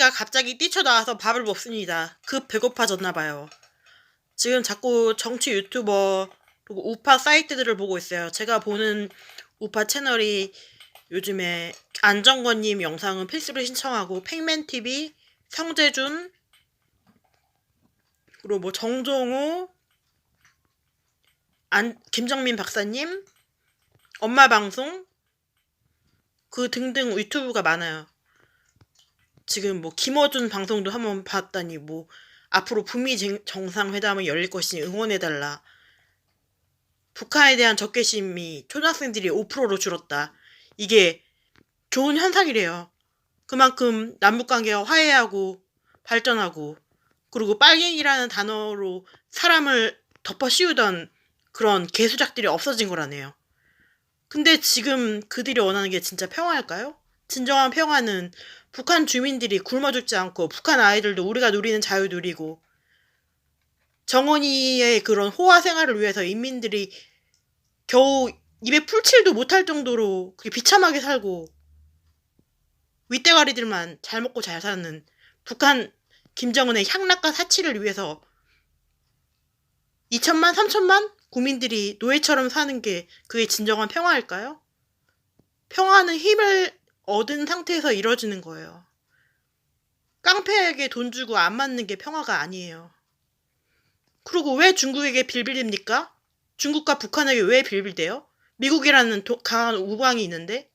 가 갑자기 뛰쳐나와서 밥을 먹습니다. 급 배고파졌나 봐요. 지금 자꾸 정치 유튜버 그리고 우파 사이트들을 보고 있어요. 제가 보는 우파 채널이 요즘에 안정권님 영상은 필수로 신청하고 팩맨TV, 성재준 그리고 뭐 정종우, 안 김정민 박사님, 엄마 방송 그 등등 유튜브가 많아요. 지금 뭐 김어준 방송도 한번 봤다니 뭐 앞으로 북미 정- 정상회담이 열릴 것이니 응원해달라. 북한에 대한 적개심이 초등학생들이 5%로 줄었다. 이게 좋은 현상이래요. 그만큼 남북관계가 화해하고 발전하고 그리고 빨갱이라는 단어로 사람을 덮어 씌우던 그런 개수작들이 없어진 거라네요. 근데 지금 그들이 원하는 게 진짜 평화일까요? 진정한 평화는 북한 주민들이 굶어 죽지 않고 북한 아이들도 우리가 누리는 자유 누리고 정원이의 그런 호화 생활을 위해서 인민들이 겨우 입에 풀칠도 못할 정도로 그렇게 비참하게 살고 윗대가리들만 잘 먹고 잘 사는 북한 김정은의 향락과 사치를 위해서 2천만, 3천만 국민들이 노예처럼 사는 게 그게 진정한 평화일까요? 평화는 힘을 얻은 상태에서 이루어지는 거예요. 깡패에게 돈 주고 안 맞는 게 평화가 아니에요. 그리고 왜 중국에게 빌빌립니까? 중국과 북한에게 왜 빌빌대요? 미국이라는 도- 강한 우방이 있는데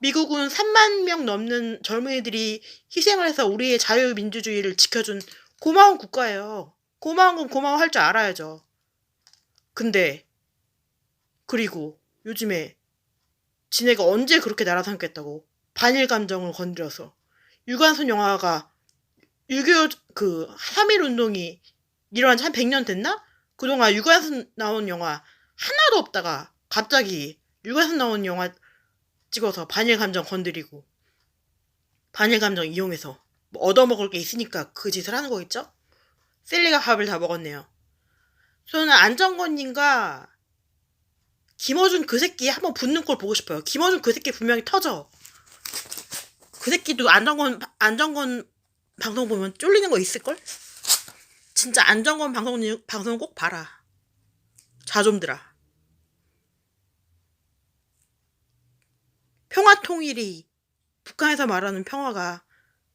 미국은 3만 명 넘는 젊은이들이 희생을 해서 우리의 자유민주주의를 지켜준 고마운 국가예요. 고마운 건 고마워할 줄 알아야죠. 근데 그리고 요즘에 지네가 언제 그렇게 나라 삼겠다고 반일 감정을 건드려서 유관순 영화가 6.25 그 3.1 운동이 일어난 지 한 100년 됐나? 그동안 유관순 나온 영화 하나도 없다가 갑자기 유관순 나온 영화 찍어서 반일 감정 건드리고 반일 감정 이용해서 뭐 얻어먹을 게 있으니까 그 짓을 하는 거겠죠? 셀리가 밥을 다 먹었네요. 저는 안정권님과 김어준 그 새끼 한번 붙는 걸 보고 싶어요. 김어준 그 새끼 분명히 터져. 그 새끼도 안정권 안정권 방송 보면 쫄리는 거 있을 걸? 진짜 안정권 방송 방송 꼭 봐라. 자좀들아. 평화 통일이 북한에서 말하는 평화가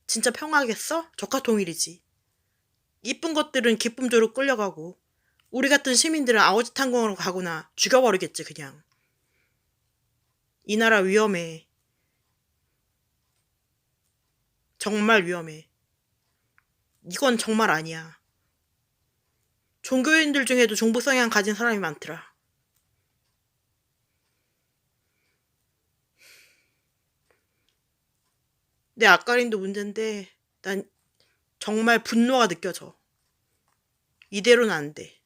진짜 평화겠어? 적화 통일이지. 이쁜 것들은 기쁨조로 끌려가고 우리 같은 시민들은 아오지 탄광으로 가거나 죽여버리겠지 그냥. 이 나라 위험해. 정말 위험해. 이건 정말 아니야. 종교인들 중에도 종북 성향 가진 사람이 많더라. 내 앞가림도 문제인데 난 정말 분노가 느껴져. 이대로는 안 돼.